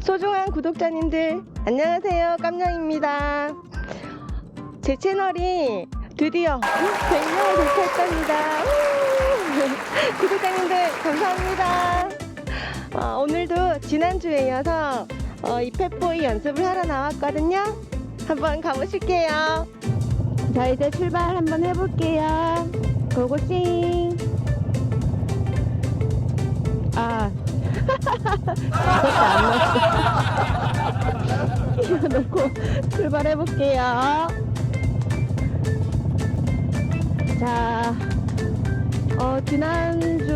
소중한 구독자님들 안녕하세요. 깜냥입니다. 제 채널이 드디어 100명을 돌파했답니다. 우! 구독자님들 감사합니다. 어, 오늘도 지난주에 이어서 어, 이 펫보이 연습을 하러 나왔거든요. 한번 가보실게요. 자 이제 출발 한번 해볼게요. 고고싱 아 놓고 출발해 볼게요. 자 어, 지난주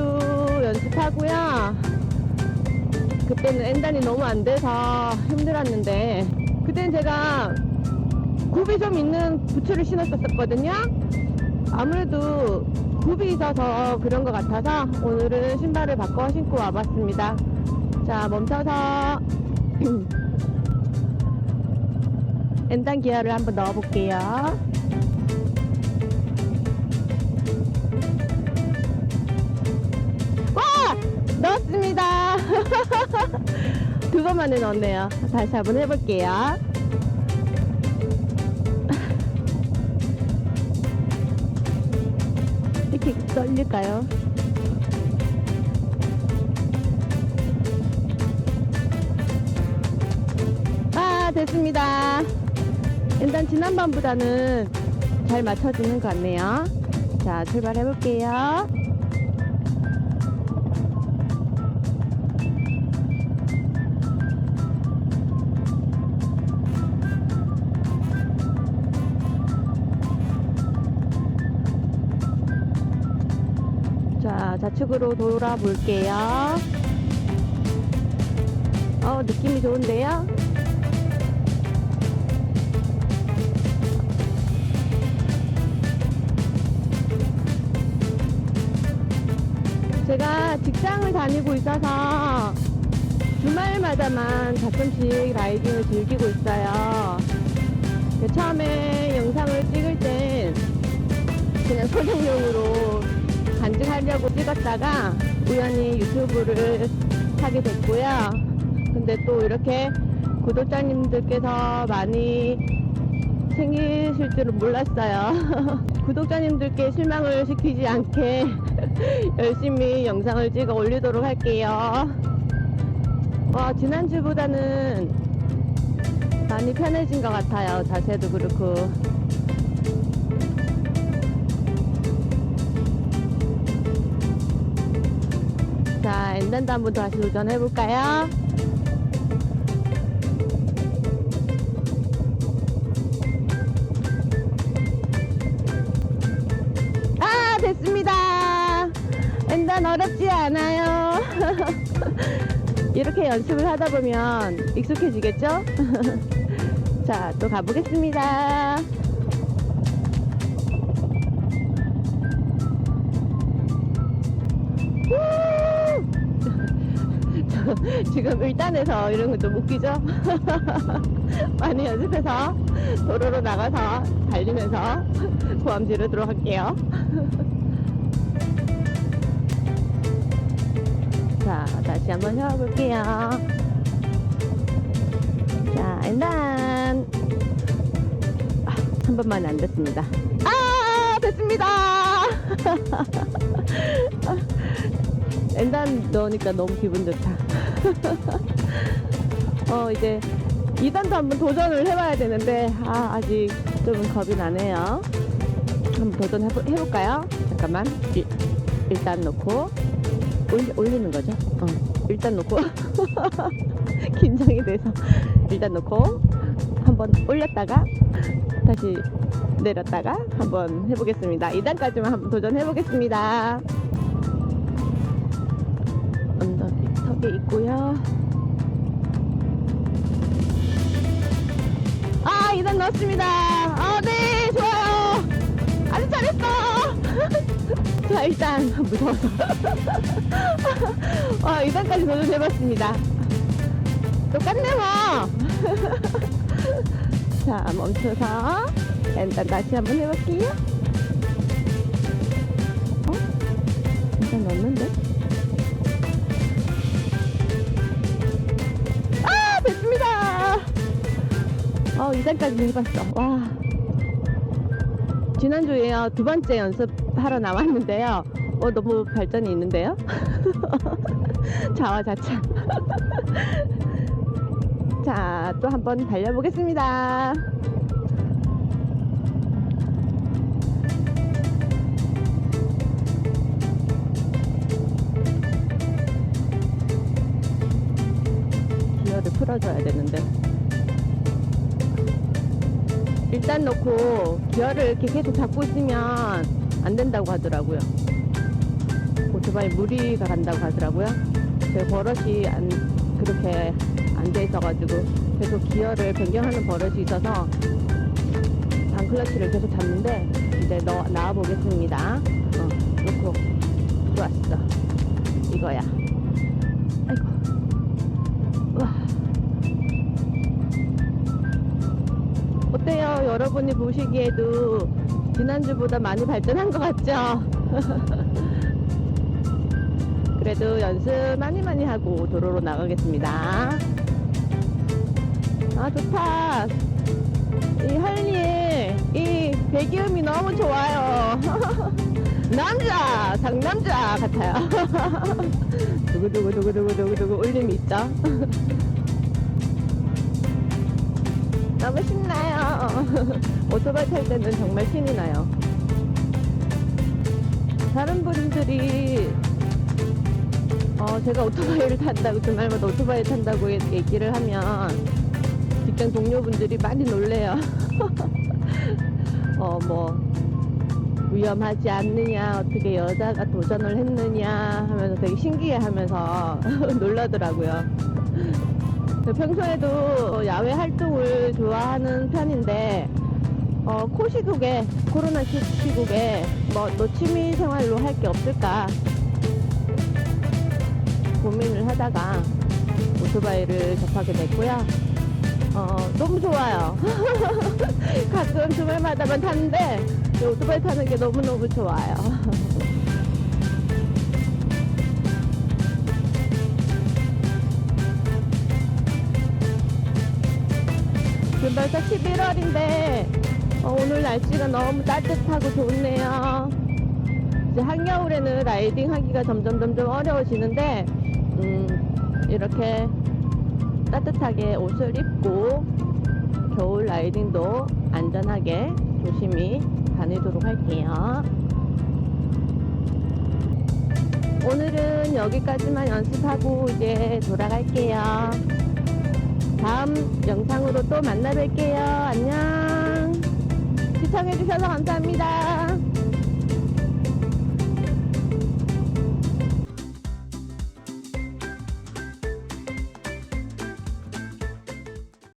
연습하고요. 그때는 엔단이 너무 안 돼서 힘들었는데 그때는 제가 굽이 좀 있는 부츠를 신었었거든요. 아무래도 굽이 있어서 그런 것 같아서 오늘은 신발을 바꿔 신고 와봤습니다. 자, 멈춰서 엔단 기어를 한번 넣어볼게요. 와! 넣었습니다. 두 번만에 넣었네요. 다시 한번 해볼게요. 이렇게 떨릴까요? 아, 됐습니다. 일단 지난번보다는 잘 맞춰지는 것 같네요. 자, 출발해 볼게요. 자, 좌측으로 돌아볼게요. 어, 느낌이 좋은데요? 제가 직장을 다니고 있어서 주말마다만 가끔씩 라이딩을 즐기고 있어요. 그 처음에 영상을 찍을 땐 그냥 소정용으로 간직하려고 찍었다가 우연히 유튜브를 하게 됐고요. 근데 또 이렇게 구독자님들께서 많이 생기실 줄은 몰랐어요. 구독자님들께 실망을 시키지 않게 열심히 영상을 찍어 올리도록 할게요. 와, 지난주보다는 많이 편해진 것 같아요. 자세도 그렇고. 자, 엔단도 한 번 다시 도전해볼까요? 엔단 어렵지 않아요. 이렇게 연습을 하다 보면 익숙해지겠죠? 자, 또 가보겠습니다. 저 지금 을단에서 이런 거 좀 웃기죠? 많이 연습해서 도로로 나가서 달리면서 고함 지르도록 할게요. 자, 다시 한번 해볼게요. 자, 일단 아, 한 번만 안 됐습니다. 아, 됐습니다. 엔단 넣으니까 너무 기분 좋다. 어, 이제 2단도 한번 도전을 해봐야 되는데, 아, 아직 좀 겁이 나네요. 한번 도전해볼까요? 잠깐만. 일, 일단 놓고, 올리, 올리는 거죠? 어, 일단 놓고. 긴장이 돼서. 일단 놓고, 한번 올렸다가, 다시 내렸다가, 한번 해보겠습니다. 2단까지만 한번 도전해보겠습니다. 언덕이 턱에 있고요. 아, 이단 넣었습니다. 아, 네, 자, 일단 무서워서. 아, 이단까지 도전해봤습니다. 똑같네 뭐. 자, 멈춰서 일단 다시 한번 해볼게요. 어? 일단 넣었는데? 아, 반장까지 해봤어. 와. 지난주에요. 두 번째 연습 하러 나왔는데요. 어, 너무 발전이 있는데요? 자화자찬. 자, 또 한번 달려보겠습니다. 기어를 풀어줘야 되는데. 일단 놓고 기어를 이렇게 계속 잡고 있으면 안 된다고 하더라고요. 오토바이 무리가 간다고 하더라고요. 제 버릇이 안, 그렇게 안 돼 있어가지고 계속 기어를 변경하는 버릇이 있어서 반클러치를 계속 잡는데 이제 너 나와 보겠습니다. 어, 놓고 좋았어. 이거야. 아이고. 와. 어때요? 여러분이 보시기에도 지난주보다 많이 발전한 것 같죠? 그래도 연습 많이 많이 하고 도로로 나가겠습니다. 아, 좋다. 이 할리의 이 배기음이 너무 좋아요. 남자, 상남자 같아요. 두구두구두구두구두구두구 울림이 있죠? 너무 신나요. 오토바이 탈 때는 정말 신이 나요. 다른 분들이 어, 제가 오토바이를 탄다고 주말마다 오토바이 탄다고 얘- 얘기를 하면 직장 동료분들이 많이 놀래요. 어, 뭐 위험하지 않느냐, 어떻게 여자가 도전을 했느냐 하면서 되게 신기해 하면서 놀라더라고요. 평소에도 야외 활동을 좋아하는 편인데 어, 코 시국에 코로나 시- 시국에 뭐 또 취미 생활로 할 게 없을까 고민을 하다가 오토바이를 접하게 됐고요. 어, 너무 좋아요. 가끔 주말마다만 타는데 이 오토바이 타는 게 너무너무 좋아요. 지금 벌써 11월인데 어, 오늘 날씨가 너무 따뜻하고 좋네요. 이제 한겨울에는 라이딩 하기가 점점 점점 어려워지는데 음, 이렇게 따뜻하게 옷을 입고 겨울 라이딩도 안전하게 조심히 다니도록 할게요. 오늘은 여기까지만 연습하고 이제 돌아갈게요. 다음 영상으로 또 만나 뵐게요. 안녕. 시청해주셔서 감사합니다.